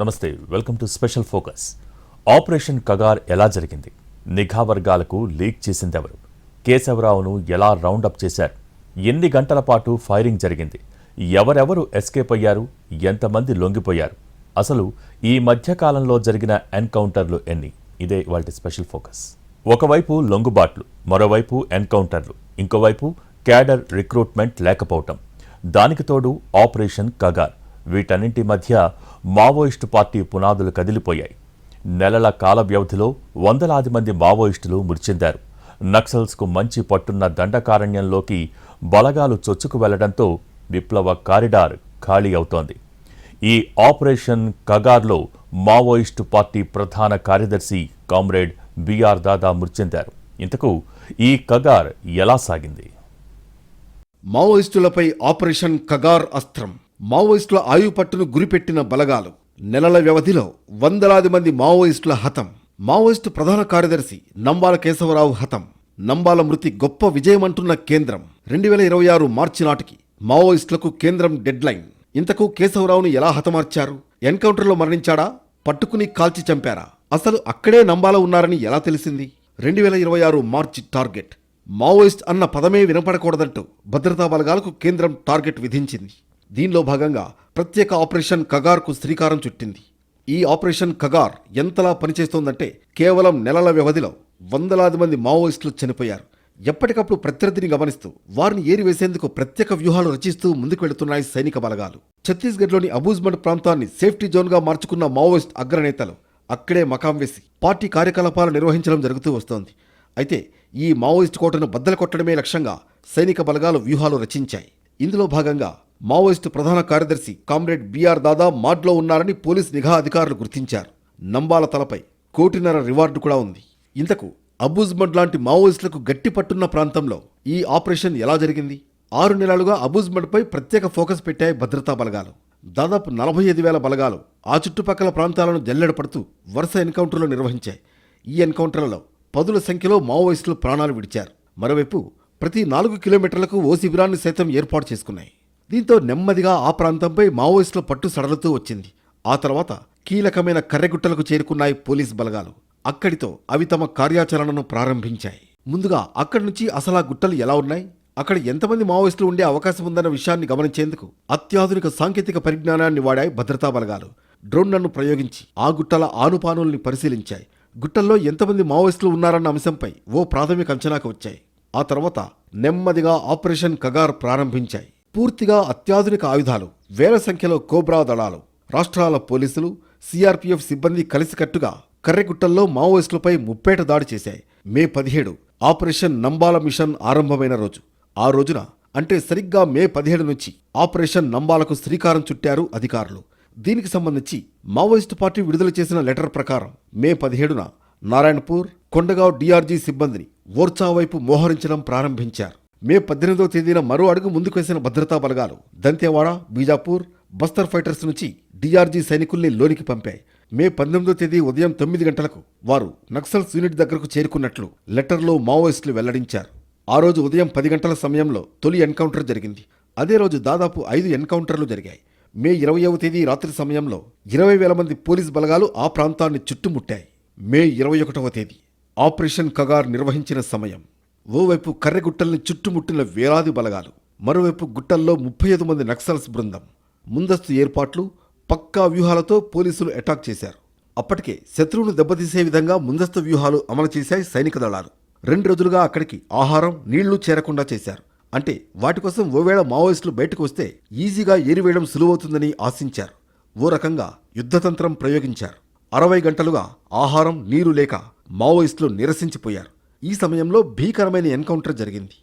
నమస్తే welcome to special focus. Operation Kagar ఎలా జరిగింది? నిఘా వర్గాలకు లీక్ చేసిందెవరు? కేశవరావును ఎలా రౌండప్ చేశారు? ఎన్ని గంటల పాటు ఫైరింగ్ జరిగింది? ఎవరెవరు ఎస్కేప్ అయ్యారు? ఎంతమంది లొంగిపోయారు? అసలు ఈ మధ్యకాలంలో జరిగిన ఎన్కౌంటర్లు ఎన్ని? ఇదే వాటి స్పెషల్ ఫోకస్. ఒకవైపు లొంగుబాట్లు మరోవైపు ఎన్కౌంటర్లు ఇంకోవైపు క్యాడర్ రిక్రూట్మెంట్ లేకపోవటం. దానికి తోడు ఆపరేషన్ కగార్. వీటన్నింటి మధ్య మావోయిస్టు పార్టీ పునాదులు కదిలిపోయాయి. నెలల కాల వ్యవధిలో వందలాది మంది మావోయిస్టులు మృతి నక్సల్స్కు మంచి పట్టున్న దండకారణ్యంలోకి బలగాలు చొచ్చుకు వెళ్ళడంతో విప్లవ కారిడార్ ఖాళీ అవుతోంది. ఈ ఆపరేషన్ కగార్లో మావోయిస్టు పార్టీ ప్రధాన కార్యదర్శి కామ్రేడ్ బిఆర్ దాదా మృతి ఇంతకు ఈ కగార్ ఎలా సాగింది? మావోయిస్టులపై ఆపరేషన్ కగార్ అస్త్రం మావోయిస్టుల ఆయుపట్టును గురిపెట్టిన బలగాలు. నెలల వ్యవధిలో వందలాది మంది మావోయిస్టుల హతం. మావోయిస్టు ప్రధాన కార్యదర్శి నంబాల కేశవరావు హతం. నంబాల మృతి గొప్ప విజయమంటున్న కేంద్రం. రెండు వేల ఇరవై ఆరు మార్చి నాటికి మావోయిస్టులకు కేంద్రం డెడ్లైన్. ఇంతకు కేశవరావును ఎలా హతమార్చారు? ఎన్కౌంటర్లో మరణించాడా? పట్టుకుని కాల్చి చంపారా? అసలు అక్కడే నంబాల ఉన్నారని ఎలా తెలిసింది? రెండు వేల ఇరవై ఆరు మార్చి టార్గెట్. మావోయిస్ట్ అన్న పదమే వినపడకూడదంటూ భద్రతా బలగాలకు కేంద్రం టార్గెట్ విధించింది. దీనిలో భాగంగా ప్రత్యేక ఆపరేషన్ కగార్కు శ్రీకారం చుట్టింది. ఈ ఆపరేషన్ కగార్ ఎంతలా పనిచేస్తోందంటే కేవలం నెలల వ్యవధిలో వందలాది మంది మావోయిస్టులు చనిపోయారు. ఎప్పటికప్పుడు ప్రత్యర్థిని గమనిస్తూ వారిని ఏరివేసేందుకు ప్రత్యేక వ్యూహాలు రచిస్తూ ముందుకు వెళుతున్నాయి సైనిక బలగాలు. ఛత్తీస్గఢ్లోని అబూజ్మండ్ ప్రాంతాన్ని సేఫ్టీ జోన్గా మార్చుకున్న మావోయిస్ట్ అగ్రనేతలు అక్కడే మకాం వేసి పార్టీ కార్యకలాపాలు నిర్వహించడం జరుగుతూ వస్తోంది. అయితే ఈ మావోయిస్ట్ కోటను బద్దలు కొట్టడమే లక్ష్యంగా సైనిక బలగాలు వ్యూహాలు రచించాయి. ఇందులో భాగంగా మావోయిస్టు ప్రధాన కార్యదర్శి కామ్రేడ్ బీఆర్ దాదా మాడ్లో ఉన్నారని పోలీస్ నిఘా అధికారులు గుర్తించారు. నంబాల తలపై కోటిన్నర రివార్డు కూడా ఉంది. ఇంతకు అబూజ్మండ్ లాంటి మావోయిస్టులకు గట్టి పట్టున్న ప్రాంతంలో ఈ ఆపరేషన్ ఎలా జరిగింది? ఆరు నెలలుగా అబూజ్మండ్పై ప్రత్యేక ఫోకస్ పెట్టాయి భద్రతా బలగాలు. దాదాపు నలభై ఐదు వేల బలగాలు ఆ చుట్టుపక్కల ప్రాంతాలను జల్లెడపడుతూ వరుస ఎన్కౌంటర్లు నిర్వహించాయి. ఈ ఎన్కౌంటర్లలో పదుల సంఖ్యలో మావోయిస్టులు ప్రాణాలు విడిచారు. మరోవైపు ప్రతి నాలుగు కిలోమీటర్లకు ఓ శిబిరాన్ని సైతం ఏర్పాటు చేసుకున్నాయి. దీంతో నెమ్మదిగా ఆ ప్రాంతంపై మావోయిస్టుల పట్టు సడలుతూ వచ్చింది. ఆ తర్వాత కీలకమైన కర్రెగుట్టలకు చేరుకున్నాయి పోలీస్ బలగాలు. అక్కడితో అవి తమ కార్యాచరణను ప్రారంభించాయి. ముందుగా అక్కడి నుంచి అసలు ఆ గుట్టలు ఎలా ఉన్నాయి? అక్కడ ఎంతమంది మావోయిస్టులు ఉండే అవకాశం ఉందన్న విషయాన్ని గమనించేందుకు అత్యాధునిక సాంకేతిక పరిజ్ఞానాన్ని వాడాయి భద్రతా బలగాలు. డ్రోన్లను ప్రయోగించి ఆ గుట్టల ఆనుపానుల్ని పరిశీలించాయి. గుట్టల్లో ఎంతమంది మావోయిస్టులు ఉన్నారన్న అంశంపై ఓ ప్రాథమిక అంచనాకు వచ్చాయి. ఆ తర్వాత నెమ్మదిగా ఆపరేషన్ కగార్ ప్రారంభించాయి. పూర్తిగా అత్యాధునిక ఆయుధాలు వేల సంఖ్యలో కోబ్రా దళాలు రాష్ట్రాల పోలీసులు సిఆర్పీఎఫ్ సిబ్బంది కలిసికట్టుగా కర్రెగుట్టల్లో మావోయిస్టులపై ముప్పేట దాడి చేశాయి. మే పదిహేడు ఆపరేషన్ నంబాల మిషన్ ఆరంభమైన రోజు. ఆ రోజున అంటే సరిగ్గా మే పదిహేడు నుంచి ఆపరేషన్ నంబాలకు శ్రీకారం చుట్టారు అధికారులు. దీనికి సంబంధించి మావోయిస్టు పార్టీ విడుదల చేసిన లెటర్ ప్రకారం మే పదిహేడున నారాయణపూర్ కొండగావ్ డిఆర్జీ సిబ్బందిని ఓర్చా వైపు మోహరించడం ప్రారంభించారు. మే పద్దెనిమిదవ తేదీన మరో అడుగు ముందుకు వేసిన భద్రతా బలగాలు దంతేవాడ బీజాపూర్ బస్తర్ ఫైటర్స్ నుంచి డిఆర్జీ సైనికుల్ని లోనికి పంపాయి. మే పంతొమ్మిదో తేదీ ఉదయం తొమ్మిది గంటలకు వారు నక్సల్స్ యూనిట్ దగ్గరకు చేరుకున్నట్లు లెటర్లో మావోయిస్టులు వెల్లడించారు. ఆ రోజు ఉదయం పది గంటల సమయంలో తొలి ఎన్కౌంటర్ జరిగింది. అదే రోజు దాదాపు ఐదు ఎన్కౌంటర్లు జరిగాయి. మే ఇరవైవ తేదీ రాత్రి సమయంలో ఇరవై వేల మంది పోలీస్ బలగాలు ఆ ప్రాంతాన్ని చుట్టుముట్టాయి. మే ఇరవై ఒకటవ తేదీ ఆపరేషన్ కగార్ నిర్వహించిన సమయం. ఓవైపు కర్రెగుట్టల్ని చుట్టుముట్టిన వేలాది బలగాలు మరోవైపు గుట్టల్లో ముప్పై ఐదు మంది నక్సల్స్ బృందం. ముందస్తు ఏర్పాట్లు పక్కా వ్యూహాలతో పోలీసులు అటాక్ చేశారు. అప్పటికే శత్రువును దెబ్బతీసే విధంగా ముందస్తు వ్యూహాలు అమలు చేశాయి సైనిక దళాలు. రెండు రోజులుగా అక్కడికి ఆహారం నీళ్ళు చేరకుండా చేశారు. అంటే వాటి కోసం ఓవేళ మావోయిస్టులు బయటకు వస్తే ఈజీగా ఏరివేయడం సులువవుతుందని ఆశించారు. ఓ రకంగా యుద్ధతంత్రం ప్రయోగించారు. అరవై గంటలుగా ఆహారం నీరు లేక మావోయిస్టులు నిరసించిపోయారు. ఈ సమయంలో భీకరమైన ఎన్కౌంటర్ జరిగింది.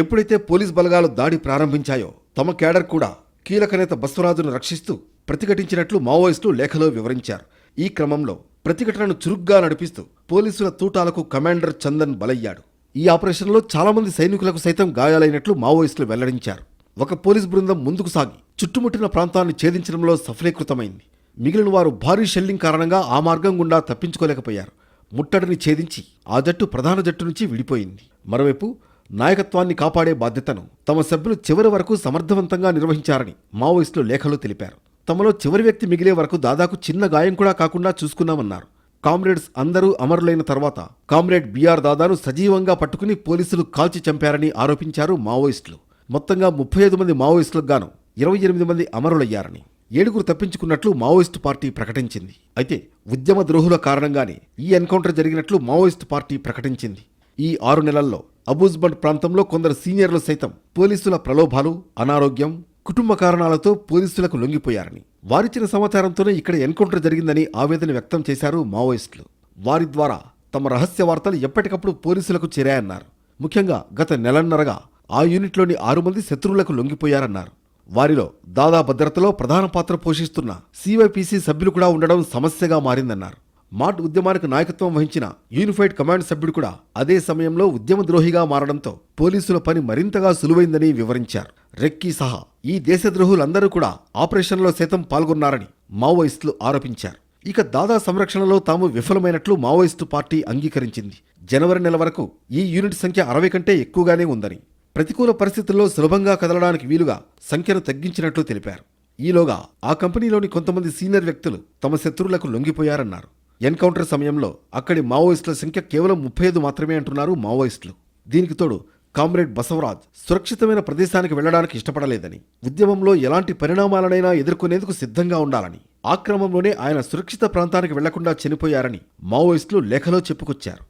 ఎప్పుడైతే పోలీస్ బలగాలు దాడి ప్రారంభించాయో తమ కేడర్ కూడా కీలక నేత బస్వరాజును రక్షిస్తూ ప్రతిఘటించినట్లు మావోయిస్టులు లేఖలో వివరించారు. ఈ క్రమంలో ప్రతిఘటనను చురుగ్గా నడిపిస్తూ పోలీసుల తూటాలకు కమాండర్ చందన్ బలయ్యాడు. ఈ ఆపరేషన్లో చాలామంది సైనికులకు సైతం గాయాలైనట్లు మావోయిస్టులు వెల్లడించారు. ఒక పోలీస్ బృందం ముందుకు సాగి చుట్టుముట్టిన ప్రాంతాన్ని ఛేదించడంలో సఫలీకృతమైంది. మిగిలిన వారు భారీ షెల్లింగ్ కారణంగా ఆ మార్గం గుండా తప్పించుకోలేకపోయారు. ముట్టడిని ఛేదించి ఆ జట్టు ప్రధాన జట్టు నుంచి విడిపోయింది. మరోవైపు నాయకత్వాన్ని కాపాడే బాధ్యతను తమ సభ్యులు చివరి వరకు సమర్థవంతంగా నిర్వహించారని మావోయిస్టులు లేఖలో తెలిపారు. తమలో చివరి వ్యక్తి మిగిలే వరకు దాదాపు చిన్న గాయం కూడా కాకుండా చూసుకున్నామన్నారు. కామ్రేడ్స్ అందరూ అమరులైన తర్వాత కామ్రేడ్ బిఆర్ దాదాను సజీవంగా పట్టుకుని పోలీసులు కాల్చి చంపారని ఆరోపించారు మావోయిస్టులు. మొత్తంగా ముప్పై ఐదు మంది మావోయిస్టులకు గాను ఇరవై ఎనిమిది మంది అమరులయ్యారని. ఏడుగురు తప్పించుకున్నట్లు మావోయిస్టు పార్టీ ప్రకటించింది. అయితే ఉద్యమ ద్రోహుల కారణంగానే ఈ ఎన్కౌంటర్ జరిగినట్లు మావోయిస్టు పార్టీ ప్రకటించింది. ఈ ఆరు నెలల్లో అబూజ్బండ్ ప్రాంతంలో కొందరు సీనియర్లు సైతం పోలీసుల ప్రలోభాలు అనారోగ్యం కుటుంబ కారణాలతో పోలీసులకు లొంగిపోయారని వారిచ్చిన సమాచారంతోనే ఇక్కడ ఎన్కౌంటర్ జరిగిందని ఆవేదన వ్యక్తం చేశారు మావోయిస్టులు. వారి ద్వారా తమ రహస్య వార్తలు ఎప్పటికప్పుడు పోలీసులకు చేరాయన్నారు. ముఖ్యంగా గత నెలన్నరగా ఆ యూనిట్లోని ఆరు మంది శత్రువులకు లొంగిపోయారన్నారు. వారిలో దాదా భద్రతలో ప్రధాన పాత్ర పోషిస్తున్న సివైపిసి సభ్యులు కూడా ఉండడం సమస్యగా మారిందన్నారు. మాట్ ఉద్యమానికి నాయకత్వం వహించిన యూనిఫైడ్ కమాండ్ సభ్యుడు కూడా అదే సమయంలో ఉద్యమ ద్రోహిగా మారడంతో పోలీసుల పని మరింతగా సులువైందని వివరించారు. రెక్కీ సహా ఈ దేశద్రోహులందరూ కూడా ఆపరేషన్లో సైతం పాల్గొన్నారని మావోయిస్టులు ఆరోపించారు. ఇక దాదా సంరక్షణలో తాము విఫలమైనట్లు మావోయిస్టు పార్టీ అంగీకరించింది. జనవరి నెల వరకు ఈ యూనిట్ సంఖ్య అరవై కంటే ఎక్కువగానే ఉందని ప్రతికూల పరిస్థితుల్లో సులభంగా కదలడానికి వీలుగా సంఖ్యను తగ్గించినట్లు తెలిపారు. ఈలోగా ఆ కంపెనీలోని కొంతమంది సీనియర్ వ్యక్తులు తమ శత్రువులకు లొంగిపోయారన్నారు. ఎన్కౌంటర్ సమయంలో అక్కడి మావోయిస్టుల సంఖ్య కేవలం ముప్పై ఐదు మాత్రమే అంటున్నారు మావోయిస్టులు. దీనికి తోడు కామ్రేడ్ బసవరాజ్ సురక్షితమైన ప్రదేశానికి వెళ్ళడానికి ఇష్టపడలేదని ఉద్యమంలో ఎలాంటి పరిణామాలనైనా ఎదుర్కొనేందుకు సిద్ధంగా ఉండాలని ఆ క్రమంలోనే ఆయన సురక్షిత ప్రాంతానికి వెళ్ళకుండా చనిపోయారని మావోయిస్టులు లేఖలో చెప్పుకొచ్చారు.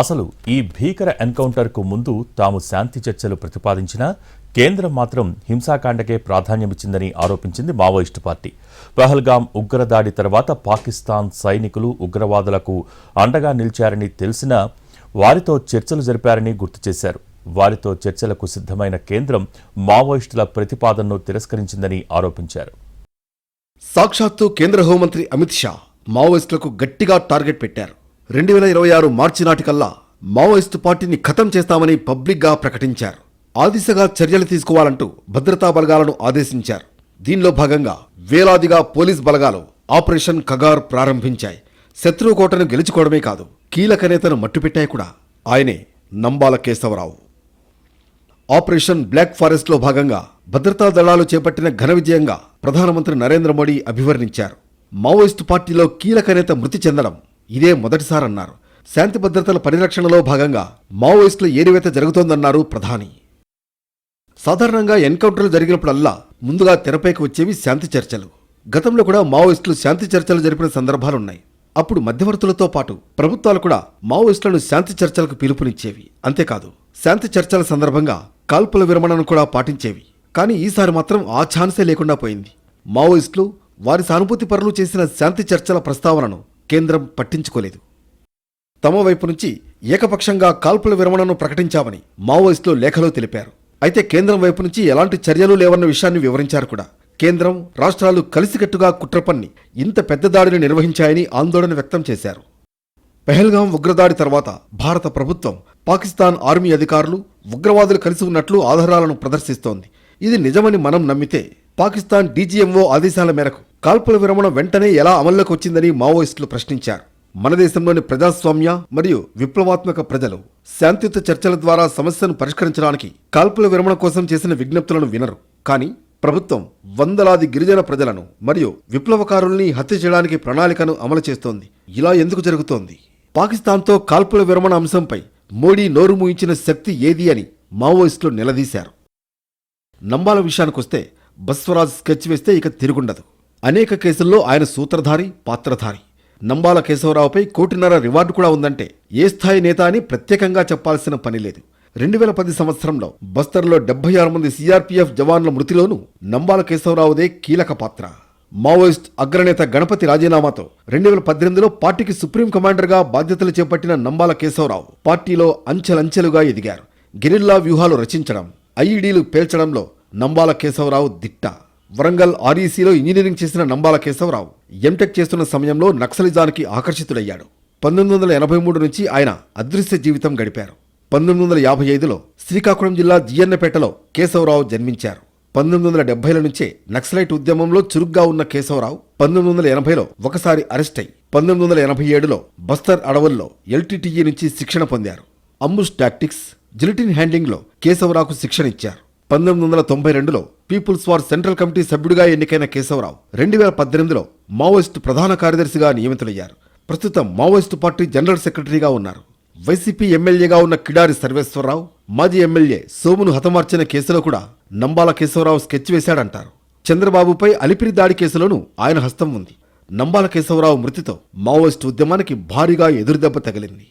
అసలు ఈ భీకర ఎన్కౌంటర్కు ముందు తాము శాంతి చర్చలు ప్రతిపాదించినా కేంద్రం మాత్రం హింసాకాండకే ప్రాధాన్యమిచ్చిందని ఆరోపించింది మావోయిస్టు పార్టీ. పహల్గాం ఉగ్రదాడి తర్వాత పాకిస్తాన్ సైనికులు ఉగ్రవాదులకు అండగా నిలిచారని తెలిసినా వారితో చర్చలు జరిపారని గుర్తు చేశారు. వారితో చర్చలకు సిద్ధమైన కేంద్రం మావోయిస్టుల ప్రతిపాదనను తిరస్కరించిందని ఆరోపించారు. సాక్షాత్తు కేంద్ర హోంమంత్రి అమిత్ షా మావోయిస్టులకు గట్టిగా టార్గెట్ పెట్టారు. రెండు వేల ఇరవై ఆరు మార్చి నాటికల్లా మావోయిస్టు పార్టీని ఖతం చేస్తామని పబ్లిక్గా ప్రకటించారు. ఆ దిశగా చర్యలు తీసుకోవాలంటూ భద్రతా బలగాలను ఆదేశించారు. దీనిలో భాగంగా వేలాదిగా పోలీస్ బలగాలు ఆపరేషన్ కగార్ ప్రారంభించాయి. శత్రువు కోటను గెలుచుకోవడమే కాదు కీలక నేతను మట్టుపెట్టాయి కూడా. ఆయనే నంబాల కేశవరావు. ఆపరేషన్ బ్లాక్ ఫారెస్ట్లో భాగంగా భద్రతా దళాలు చేపట్టిన ఘన విజయంగా ప్రధానమంత్రి నరేంద్ర మోడీ అభివర్ణించారు. మావోయిస్టు పార్టీలో కీలక నేత మృతి చెందడం ఇదే మొదటిసారన్నారు. శాంతి భద్రతల పరిరక్షణలో భాగంగా మావోయిస్టుల ఏరివేత జరుగుతోందన్నారు ప్రధాని. సాధారణంగా ఎన్కౌంటర్లు జరిగినప్పుడల్లా ముందుగా తెరపైకి వచ్చేవి శాంతి చర్చలు. గతంలో కూడా మావోయిస్టులు శాంతి చర్చలు జరిపిన సందర్భాలున్నాయి. అప్పుడు మధ్యవర్తులతో పాటు ప్రభుత్వాలు కూడా మావోయిస్టులను శాంతి చర్చలకు పిలుపునిచ్చేవి. అంతేకాదు శాంతి చర్చల సందర్భంగా కాల్పుల విరమణను కూడా పాటించేవి. కానీ ఈసారి మాత్రం ఆ ఛాన్సే లేకుండా పోయింది. మావోయిస్టులు వారి సానుభూతి పరులు చేసిన శాంతి చర్చల ప్రస్తావనను కేంద్రం పట్టించుకోలేదు. తమ వైపు నుంచి ఏకపక్షంగా కాల్పుల విరమణను ప్రకటించామని మావోయిస్టులు లేఖలో తెలిపారు. అయితే కేంద్రం వైపు నుంచి ఎలాంటి చర్యలు లేవన్న విషయాన్ని వివరించారు కూడా. కేంద్రం రాష్ట్రాలు కలిసికట్టుగా కుట్రపన్ని ఇంత పెద్ద దాడిని నిర్వహించాయని ఆందోళన వ్యక్తం చేశారు. పెహల్గాం ఉగ్రదాడి తర్వాత భారత ప్రభుత్వం పాకిస్తాన్ ఆర్మీ అధికారులు ఉగ్రవాదులు కలిసి ఉన్నట్లు ఆధారాలను ప్రదర్శిస్తోంది. ఇది నిజమని మనం నమ్మితే పాకిస్తాన్ డీజీఎంఓ ఆదేశాల మేరకు కాల్పుల విరమణ వెంటనే ఎలా అమల్లోకి వచ్చిందని మావోయిస్టులు ప్రశ్నించారు. మన దేశంలోని ప్రజాస్వామ్య మరియు విప్లవాత్మక ప్రజలు శాంతియుత చర్చల ద్వారా సమస్యను పరిష్కరించడానికి కాల్పుల విరమణ కోసం చేసిన విజ్ఞప్తులను వినరు. కానీ ప్రభుత్వం వందలాది గిరిజన ప్రజలను మరియు విప్లవకారుల్ని హత్య చేయడానికి ప్రణాళికను అమలు చేస్తోంది. ఇలా ఎందుకు జరుగుతోంది? పాకిస్తాన్తో కాల్పుల విరమణ అంశంపై మోడీ నోరు మూయించిన శక్తి ఏది అని మావోయిస్టులు నిలదీశారు. నంబాల విషయానికొస్తే బస్వరాజ్ స్కెచ్ వేస్తే ఇక తిరుగుండదు. అనేక కేసుల్లో ఆయన సూత్రధారి పాత్రధారి. నంబాల కేశవరావుపై కోటిన్నర రివార్డు కూడా ఉందంటే ఏ స్థాయి నేత అని ప్రత్యేకంగా చెప్పాల్సిన పని లేదు. రెండు వేల పది సంవత్సరంలో బస్తర్లో డెబ్బై ఆరు మంది సీఆర్పీఎఫ్ జవాన్ల మృతిలోనూ నంబాల కేశవరావుదే కీలక పాత్ర. మావోయిస్ట్ అగ్రనేత గణపతి రాజీనామాతో రెండు వేల పద్దెనిమిదిలో పార్టీకి సుప్రీం కమాండర్గా బాధ్యతలు చేపట్టిన నంబాల కేశవరావు పార్టీలో అంచెలంచెలుగా ఎదిగారు. గెరిల్లా వ్యూహాలు రచించడం ఐఈడీలు పేల్చడంలో నంబాల కేశవరావు దిట్ట. వరంగల్ ఆర్ఈసీలో ఇంజనీరింగ్ చేసిన నంబాల కేశవరావు ఎంటెక్ చేస్తున్న సమయంలో నక్సలిజానికి ఆకర్షితుడయ్యాడు. పంతొమ్మిది వందల ఎనభై మూడు నుంచి ఆయన అదృశ్య జీవితం గడిపారు. పంతొమ్మిది వందల యాభై ఐదులో శ్రీకాకుళం జిల్లా జియ్యన్నపేటలో కేశవరావు జన్మించారు. పంతొమ్మిది వందల డెబ్బైల నుంచే నక్సలైట్ ఉద్యమంలో చురుగ్గా ఉన్న కేశవరావు పంతొమ్మిది వందల ఎనభైలో ఒకసారి అరెస్ట్ అయి పంతొమ్మిది వందల ఎనభై ఏడులో బస్తర్ అడవుల్లో ఎల్టీటీఈ నుంచి శిక్షణ పొందారు. అంబుష్ టాక్టిక్స్ జిలిటిన్ హ్యాండ్లింగ్లో కేశవరావుకు శిక్షణ ఇచ్చారు. పంతొమ్మిది వందల తొంభై రెండులో పీపుల్స్ వార్ సెంట్రల్ కమిటీ సభ్యుడిగా ఎన్నికైన కేశవరావు రెండు వేల పద్దెనిమిదిలో మావోయిస్టు ప్రధాన కార్యదర్శిగా నియమితులయ్యారు. ప్రస్తుతం మావోయిస్టు పార్టీ జనరల్ సెక్రటరీగా ఉన్నారు. వైసీపీ ఎమ్మెల్యేగా ఉన్న కిడారి సర్వేశ్వరరావు మాజీ ఎమ్మెల్యే సోమును హతమార్చిన కేసులో కూడా నంబాల కేశవరావు స్కెచ్ వేశాడంటారు. చంద్రబాబుపై అలిపిరి దాడి కేసులోనూ ఆయన హస్తం ఉంది. నంబాల కేశవరావు మృతితో మావోయిస్టు ఉద్యమానికి భారీగా ఎదురుదెబ్బ తగిలింది.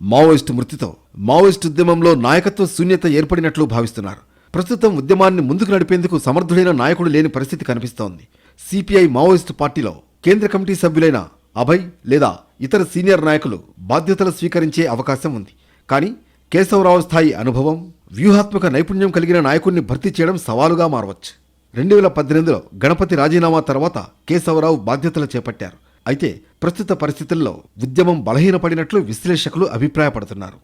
మావోయిస్టు మృతితో మావోయిస్టు ఉద్యమంలో నాయకత్వ శూన్యత ఏర్పడినట్లు భావిస్తున్నారు. ప్రస్తుతం ఉద్యమాన్ని ముందుకు నడిపేందుకు సమర్థుడైన నాయకుడు లేని పరిస్థితి కనిపిస్తోంది. సిపిఐ మావోయిస్టు పార్టీలో కేంద్ర కమిటీ సభ్యులైన అభయ్ లేదా ఇతర సీనియర్ నాయకులు బాధ్యతలు స్వీకరించే అవకాశం ఉంది. కానీ కేశవరావు స్థాయి అనుభవం వ్యూహాత్మక నైపుణ్యం కలిగిన నాయకుడిని భర్తీ చేయడం సవాలుగా మారవచ్చు. రెండు వేల పద్దెనిమిదిలో గణపతి రాజీనామా తర్వాత కేశవరావు బాధ్యతలు చేపట్టారు. అయితే ప్రస్తుత పరిస్థితుల్లో ఉద్యమం బలహీనపడినట్లు విశ్లేషకులు అభిప్రాయపడుతున్నారు.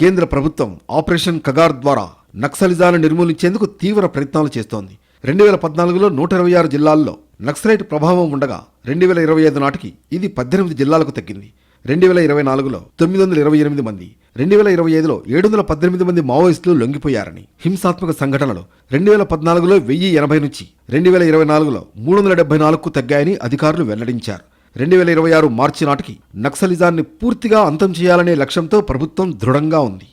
కేంద్ర ప్రభుత్వం ఆపరేషన్ కగార్ ద్వారా నక్సలిజాలను నిర్మూలించేందుకు తీవ్ర ప్రయత్నాలు చేస్తోంది. రెండు వేల పద్నాలుగులో నూట ఇరవై ఆరు జిల్లాల్లో నక్సలైట్ ప్రభావం ఉండగా రెండు వేల ఇరవై ఐదు నాటికి ఇది పద్దెనిమిది జిల్లాలకు తగ్గింది. రెండు వేల ఇరవై నాలుగులో తొమ్మిది వందల ఇరవై ఎనిమిది మంది రెండు వేల ఇరవై ఐదులో ఏడు వందల పద్దెనిమిది మంది మావోయిస్టులు లొంగిపోయారని హింసాత్మక సంఘటనలు రెండు వేల పద్నాలుగులో వెయ్యి ఎనభై నుంచి రెండు వేల ఇరవై నాలుగులో మూడు వందల డెబ్బై నాలుగుకు తగ్గాయని అధికారులు వెల్లడించారు. రెండు వేల ఇరవై ఆరు మార్చి నాటికి నక్సలిజాన్ని పూర్తిగా అంతం చేయాలనే లక్ష్యంతో ప్రభుత్వం దృఢంగా ఉంది.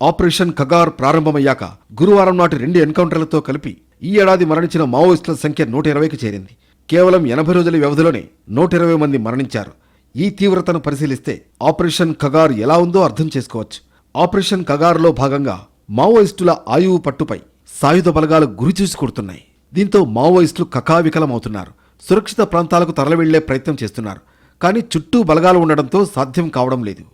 ఆపరేషన్ కగార్ ప్రారంభమయ్యాక గురువారం నాటి రెండు ఎన్కౌంటర్లతో కలిపి ఈ ఏడాది మరణించిన మావోయిస్టుల సంఖ్య నూట ఇరవైకి చేరింది. కేవలం ఎనభై రోజుల వ్యవధిలోనే నూట ఇరవై మంది మరణించారు. ఈ తీవ్రతను పరిశీలిస్తే ఆపరేషన్ కగార్ ఎలా ఉందో అర్థం చేసుకోవచ్చు. ఆపరేషన్ కగార్లో భాగంగా మావోయిస్టుల ఆయువు పట్టుపై సాయుధ బలగాలు గురిచూసి కొడుతున్నాయి. దీంతో మావోయిస్టులు కకావికలమవుతున్నారు. సురక్షిత ప్రాంతాలకు తరలివెళ్ళే ప్రయత్నం చేస్తున్నారు. కానీ చుట్టూ బలగాలు ఉండడంతో సాధ్యం కావడం లేదు.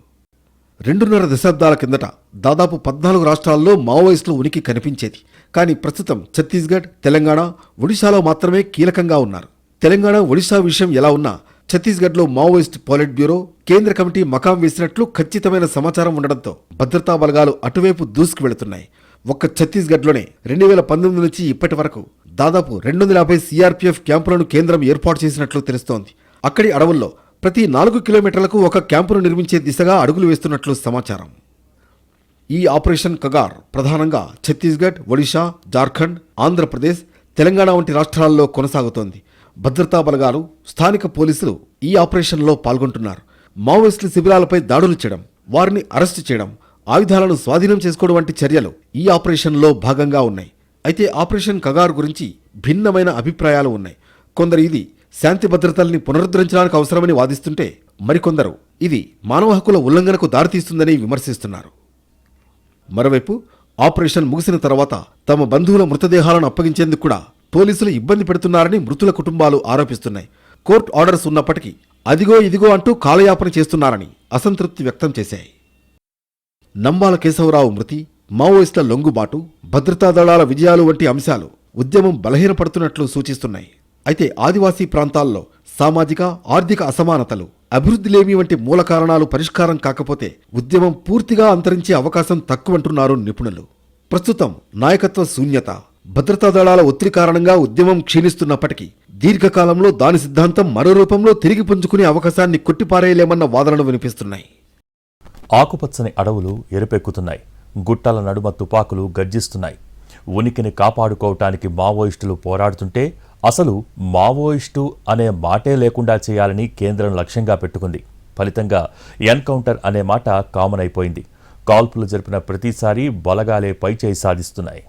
రెండున్నర దశాబ్దాల కిందట దాదాపు పద్నాలుగు రాష్ట్రాల్లో మావోయిస్టుల ఉనికి కనిపించేది. కానీ ప్రస్తుతం ఛత్తీస్గఢ్ తెలంగాణ ఒడిశాలో మాత్రమే కీలకంగా ఉన్నారు. తెలంగాణ ఒడిశా విషయం ఎలా ఉన్నా ఛత్తీస్గఢ్లో మావోయిస్ట్ పోలిట్ బ్యూరో కేంద్ర కమిటీ మకాం వేసినట్లు ఖచ్చితమైన సమాచారం ఉండడంతో భద్రతా బలగాలు అటువైపు దూసుకు వెళుతున్నాయి. ఒక్క ఛత్తీస్గఢ్లోనే రెండు వేల పంతొమ్మిది నుంచి ఇప్పటి వరకు దాదాపు రెండు వందల యాభై సీఆర్పీఎఫ్ క్యాంపులను కేంద్రం ఏర్పాటు చేసినట్లు తెలుస్తోంది. అక్కడి అడవుల్లో ప్రతి నాలుగు కిలోమీటర్లకు ఒక క్యాంపును నిర్మించే దిశగా అడుగులు వేస్తున్నట్లు సమాచారం. ఈ ఆపరేషన్ కగార్ ప్రధానంగా ఛత్తీస్గఢ్ ఒడిషా జార్ఖండ్ ఆంధ్రప్రదేశ్ తెలంగాణ వంటి రాష్ట్రాల్లో కొనసాగుతోంది. భద్రతా బలగాలు స్థానిక పోలీసులు ఈ ఆపరేషన్లో పాల్గొంటున్నారు. మావోయిస్టుల శిబిరాలపై దాడులు చేయడం వారిని అరెస్టు చేయడం ఆయుధాలను స్వాధీనం చేసుకోవడం వంటి చర్యలు ఈ ఆపరేషన్లో భాగంగా ఉన్నాయి. అయితే ఆపరేషన్ కగార్ గురించి భిన్నమైన అభిప్రాయాలు ఉన్నాయి. కొందరు ఇది శాంతి భద్రతల్ని పునరుద్ధరించడానికి అవసరమని వాదిస్తుంటే మరికొందరు ఇది మానవ హక్కుల ఉల్లంఘనకు దారితీస్తుందని విమర్శిస్తున్నారు. మరోవైపు ఆపరేషన్ ముగిసిన తర్వాత తమ బంధువుల మృతదేహాలను అప్పగించేందుకు కూడా పోలీసులు ఇబ్బంది పెడుతున్నారని మృతుల కుటుంబాలు ఆరోపిస్తున్నాయి. కోర్టు ఆర్డర్స్ ఉన్నప్పటికీ అదిగో ఇదిగో అంటూ కాలయాపన చేస్తున్నారని అసంతృప్తి వ్యక్తం చేశాయి. నంబాల కేశవరావు మృతి మావోయిస్టుల లొంగుబాటు భద్రతా దళాల విజయాలు వంటి అంశాలు ఉద్యమం బలహీనపడుతున్నట్లు సూచిస్తున్నాయి. అయితే ఆదివాసీ ప్రాంతాల్లో సామాజిక ఆర్థిక అసమానతలు అభివృద్ధి లేమి వంటి మూల కారణాలు పరిష్కారం కాకపోతే ఉద్యమం పూర్తిగా అంతరించే అవకాశం తక్కువంటున్నారు నిపుణులు. ప్రస్తుతం నాయకత్వ శూన్యత భద్రతా దళాల ఒత్తిడి కారణంగా ఉద్యమం క్షీణిస్తున్నప్పటికీ దీర్ఘకాలంలో దాని సిద్ధాంతం మరో రూపంలో తిరిగి పుంజుకునే అవకాశాన్ని కొట్టిపారేయలేమన్న వాదనలు వినిపిస్తున్నాయి. ఆకుపచ్చని అడవులు ఎరుపెక్కుతున్నాయి. గుట్టల నడుమ తుపాకులు గర్జిస్తున్నాయి. ఉనికిని కాపాడుకోవటానికి మావోయిస్టులు పోరాడుతుంటే అసలు మావోయిస్టు అనే మాటే లేకుండా చేయాలని కేంద్రం లక్ష్యంగా పెట్టుకుంది. ఫలితంగా ఎన్కౌంటర్ అనే మాట కామన్ అయిపోయింది. కాల్పులు జరిపిన ప్రతిసారి బలగాలే పైచేయి సాధిస్తున్నాయి.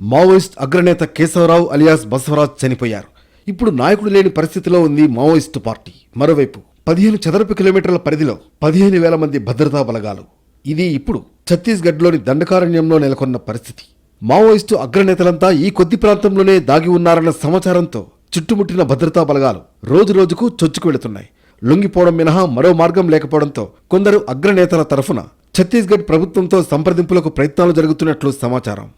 మావోయిస్ట్ అగ్రనేత కేశవరావు అలియాస్ బసవరాజ్ చనిపోయారు. ఇప్పుడు నాయకుడు లేని పరిస్థితిలో ఉంది మావోయిస్టు పార్టీ. మరోవైపు పదిహేను చదరపు కిలోమీటర్ల పరిధిలో పదిహేను వేల మంది భద్రతా బలగాలు. ఇది ఇప్పుడు ఛత్తీస్గఢ్లోని దండకారణ్యంలో నెలకొన్న పరిస్థితి. మావోయిస్టు అగ్రనేతలంతా ఈ కొద్ది ప్రాంతంలోనే దాగి ఉన్నారన్న సమాచారంతో చుట్టుముట్టిన భద్రతా బలగాలు రోజు రోజుకు చొచ్చుకు వెళుతున్నాయి. లొంగిపోవడం మినహా మరో మార్గం లేకపోవడంతో కొందరు అగ్రనేతల తరఫున ఛత్తీస్గఢ్ ప్రభుత్వంతో సంప్రదింపులకు ప్రయత్నాలు జరుగుతున్నట్లు సమాచారం.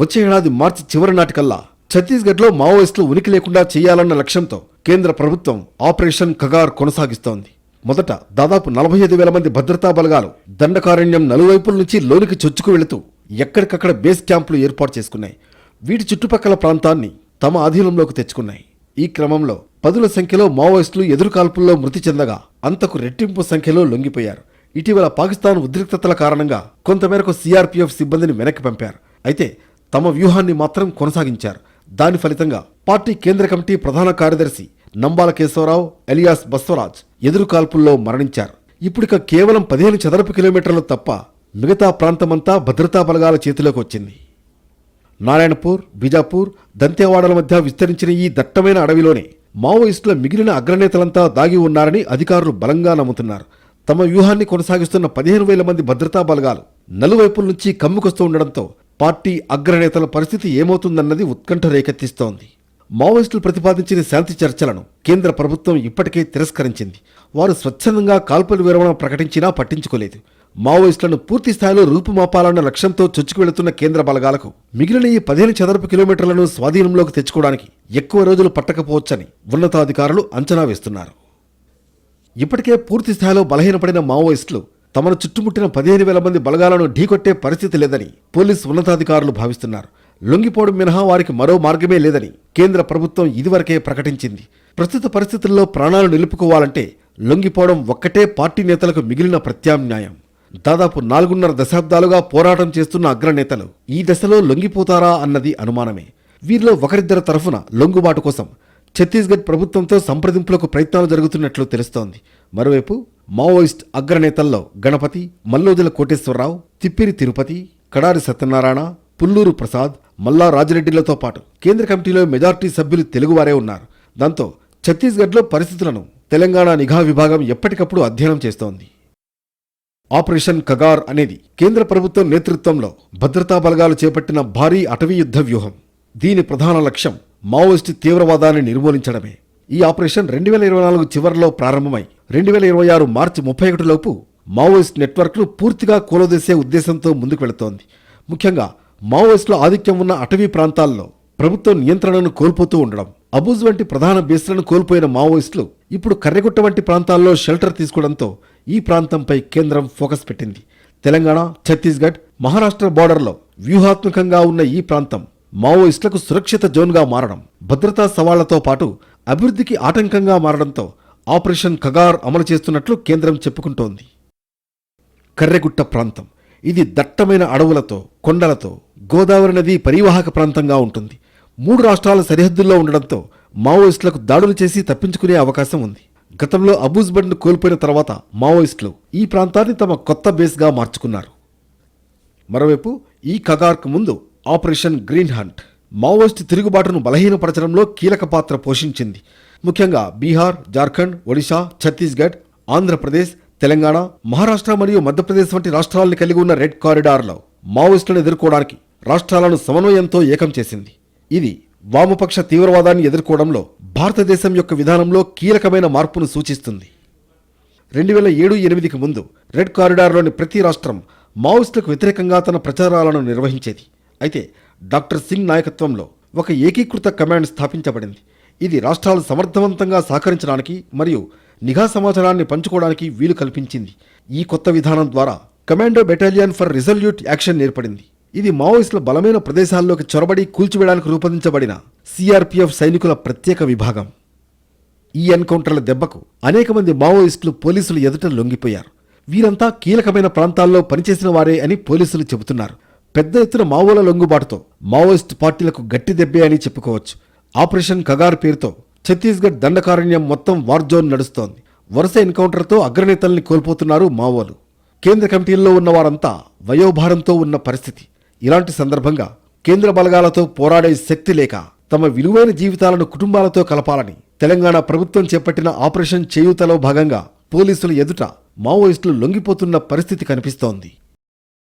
వచ్చే ఏడాది మార్చి చివరి నాటికల్లా ఛత్తీస్గఢ్లో మావోయిస్టులు ఉనికి లేకుండా చేయాలన్న లక్ష్యంతో కేంద్ర ప్రభుత్వం ఆపరేషన్ కగార్ కొనసాగిస్తోంది. మొదట దాదాపు నలభై ఐదు వేల మంది భద్రతా బలగాలు దండకారణ్యం నలువైపుల నుంచి లోనికి చొచ్చుకు వెళుతూ ఎక్కడికక్కడ బేస్ క్యాంపులు ఏర్పాటు చేసుకున్నాయి. వీటి చుట్టుపక్కల ప్రాంతాన్ని తమ ఆధీనంలోకి తెచ్చుకున్నాయి. ఈ క్రమంలో పదుల సంఖ్యలో మావోయిస్టులు ఎదురుకాల్పుల్లో మృతి చెందగా అంతకు రెట్టింపు సంఖ్యలో లొంగిపోయారు. ఇటీవల పాకిస్తాన్ ఉద్రిక్తతల కారణంగా కొంతమేరకు సిఆర్పీఎఫ్ సిబ్బందిని వెనక్కి పంపారు. అయితే తమ వ్యూహాన్ని మాత్రం కొనసాగించారు. దాని ఫలితంగా పార్టీ కేంద్ర కమిటీ ప్రధాన కార్యదర్శి నంబాల కేశవరావు ఎలియాస్ బస్వరాజ్ ఎదురు కాల్పుల్లో మరణించారు. ఇప్పుడిక కేవలం పదిహేను చదరపు కిలోమీటర్లు తప్ప మిగతా ప్రాంతమంతా భద్రతా బలగాల చేతిలోకి వచ్చింది. నారాయణపూర్ బిజాపూర్ దంతేవాడల మధ్య విస్తరించిన ఈ దట్టమైన అడవిలోనే మావోయిస్టుల మిగిలిన అగ్రనేతలంతా దాగి ఉన్నారని అధికారులు బలంగా నమ్ముతున్నారు. తమ వ్యూహాన్ని కొనసాగిస్తున్న పదిహేను వేల మంది భద్రతా బలగాలు నలువైపుల నుంచి కమ్ముకొస్తూ ఉండడంతో పార్టీ అగ్రనేతల పరిస్థితి ఏమవుతుందన్నది ఉత్కంఠ రేకెత్తిస్తోంది. మావోయిస్టులు ప్రతిపాదించిన శాంతి చర్చలను కేంద్ర ప్రభుత్వం ఇప్పటికే తిరస్కరించింది. వారు స్వచ్ఛందంగా కాల్పులు విరమణ ప్రకటించినా పట్టించుకోలేదు. మావోయిస్టులను పూర్తి స్థాయిలో రూపుమాపాలన్న లక్ష్యంతో చొచ్చుకు వెళుతున్న కేంద్ర బలగాలకు మిగిలిన ఈ పదిహేను చదరపు కిలోమీటర్లను స్వాధీనంలోకి తెచ్చుకోవడానికి ఎక్కువ రోజులు పట్టకపోవచ్చని ఉన్నతాధికారులు అంచనా వేస్తున్నారు. ఇప్పటికే పూర్తి స్థాయిలో బలహీనపడిన మావోయిస్టులు తమను చుట్టుముట్టిన పదిహేను వేల మంది బలగాలను ఢీకొట్టే పరిస్థితి లేదని పోలీస్ ఉన్నతాధికారులు భావిస్తున్నారు. లొంగిపోవడం మినహా వారికి మరో మార్గమే లేదని కేంద్ర ప్రభుత్వం ఇదివరకే ప్రకటించింది. ప్రస్తుత పరిస్థితుల్లో ప్రాణాలు నిలుపుకోవాలంటే లొంగిపోవడం ఒక్కటే పార్టీ నేతలకు మిగిలిన ప్రత్యామ్నాయం. దాదాపు నాలుగున్నర దశాబ్దాలుగా పోరాటం చేస్తున్న అగ్రనేతలు ఈ దశలో లొంగిపోతారా అన్నది అనుమానమే. వీరిలో ఒకరిద్దరి తరఫున లొంగుబాటు కోసం ఛత్తీస్గఢ్ ప్రభుత్వంతో సంప్రదింపులకు ప్రయత్నాలు జరుగుతున్నట్లు తెలుస్తోంది. మరోవైపు మావోయిస్ట్ అగ్రనేతల్లో గణపతి మల్లోజుల కోటేశ్వరరావు తిప్పిరి తిరుపతి కడారి సత్యనారాయణ పుల్లూరు ప్రసాద్ మల్లా రాజిరెడ్డిలతో పాటు కేంద్ర కమిటీలో మెజార్టీ సభ్యులు తెలుగువారే ఉన్నారు. దాంతో ఛత్తీస్గఢ్లో పరిస్థితులను తెలంగాణ నిఘా విభాగం ఎప్పటికప్పుడు అధ్యయనం చేస్తోంది. ఆపరేషన్ కగార్ అనేది కేంద్ర ప్రభుత్వం నేతృత్వంలో భద్రతా బలగాలు చేపట్టిన భారీ అటవీ యుద్ధ వ్యూహం. దీని ప్రధాన లక్ష్యం మావోయిస్టు తీవ్రవాదాన్ని నిర్మూలించడమే. ఈ ఆపరేషన్ రెండు వేల ఇరవై నాలుగు చివరిలో ప్రారంభమై రెండు వేల ఇరవై ఆరు మార్చి ముప్పై ఒకటిలోపు మావోయిస్ట్ నెట్వర్క్ను పూర్తిగా కూలదీసే ఉద్దేశంతో ముందుకు వెళుతోంది. ముఖ్యంగా మావోయిస్టుల ఆధిక్యం ఉన్న అటవీ ప్రాంతాల్లో ప్రభుత్వం నియంత్రణను కోల్పోతూ ఉండడం అబూజ్ వంటి ప్రధాన బేస్లను కోల్పోయిన మావోయిస్టులు ఇప్పుడు కర్రెగుట్ట వంటి ప్రాంతాల్లో షెల్టర్ తీసుకోవడంతో ఈ ప్రాంతంపై కేంద్రం ఫోకస్ పెట్టింది. తెలంగాణ ఛత్తీస్గఢ్ మహారాష్ట్ర బార్డర్లో వ్యూహాత్మకంగా ఉన్న ఈ ప్రాంతం మావోయిస్టులకు సురక్షిత జోన్గా మారడం భద్రతా సవాళ్ళతో పాటు అభివృద్ధికి ఆటంకంగా మారడంతో ఆపరేషన్ కగార్ అమలు చేస్తున్నట్లు కేంద్రం చెప్పుకుంటోంది. కర్రెగుట్ట ప్రాంతం. ఇది దట్టమైన అడవులతో కొండలతో గోదావరి నది పరివాహక ప్రాంతంగా ఉంటుంది. మూడు రాష్ట్రాల సరిహద్దుల్లో ఉండడంతో మావోయిస్టులకు దాడులు చేసి తప్పించుకునే అవకాశం ఉంది. గతంలో అబూజ్బడ్ను కోల్పోయిన తర్వాత మావోయిస్టులు ఈ ప్రాంతాన్ని తమ కొత్త బేస్గా మార్చుకున్నారు. మరోవైపు ఈ కగార్కు ముందు ఆపరేషన్ గ్రీన్ హంట్ మావోయిస్ట్ తిరుగుబాటును బలహీనపరచడంలో కీలక పాత్ర పోషించింది. ముఖ్యంగా బీహార్ జార్ఖండ్ ఒడిశా ఛత్తీస్గఢ్ ఆంధ్రప్రదేశ్ తెలంగాణ మహారాష్ట్ర మరియు మధ్యప్రదేశ్ వంటి రాష్ట్రాలను కలిగి ఉన్న రెడ్ కారిడార్లో మావోయిస్టులను ఎదుర్కోవడానికి రాష్ట్రాలను సమన్వయంతో ఏకం చేసింది. ఇది వామపక్ష తీవ్రవాదాన్ని ఎదుర్కోవడంలో భారతదేశం యొక్క విధానంలో కీలకమైన మార్పును సూచిస్తుంది. రెండు వేల ఏడు ఎనిమిదికి ముందు రెడ్ కారిడార్లోని ప్రతి రాష్ట్రం మావోయిస్టులకు వ్యతిరేకంగా తన ప్రచారాలను నిర్వహించేది. అయితే డాక్టర్ సింగ్ నాయకత్వంలో ఒక ఏకీకృత కమాండ్ స్థాపించబడింది. ఇది రాష్ట్రాలు సమర్థవంతంగా సహకరించడానికి మరియు నిఘా సమాచారాన్ని పంచుకోవడానికి వీలు కల్పించింది. ఈ కొత్త విధానం ద్వారా commando battalion for resolute action ఏర్పడింది. ఇది మావోయిస్టుల బలమైన ప్రదేశాల్లోకి చొరబడి కూల్చివేయడానికి రూపొందించబడిన సిఆర్పిఎఫ్ సైనికుల ప్రత్యేక విభాగం. ఈ ఎన్కౌంటర్ల దెబ్బకు అనేక మంది మావోయిస్టులు పోలీసులు ఎదుట లొంగిపోయారు. వీరంతా కీలకమైన ప్రాంతాల్లో పనిచేసిన వారే అని పోలీసులు చెబుతున్నారు. పెద్ద ఎత్తున మావోల లొంగుబాటుతో మావోయిస్ట్ పార్టీలకు గట్టి దెబ్బే అని చెప్పుకోవచ్చు. ఆపరేషన్ కగార్ పేరుతో ఛత్తీస్గఢ్ దండకారణ్యం మొత్తం వార్ జోన్ నడుస్తోంది. వరుస ఎన్కౌంటర్తో అగ్రనేతల్ని కోల్పోతున్నారు మావోలు. కేంద్ర కమిటీల్లో ఉన్న వారంతా వయోభారంతో ఉన్న పరిస్థితి. ఇలాంటి సందర్భంగా కేంద్ర బలగాలతో పోరాడే శక్తి లేక తమ విలువైన జీవితాలను కుటుంబాలతో కలపాలని తెలంగాణ ప్రభుత్వం చేపట్టిన ఆపరేషన్ చేయూతలో భాగంగా పోలీసుల ఎదుట మావోయిస్టులు లొంగిపోతున్న పరిస్థితి కనిపిస్తోంది.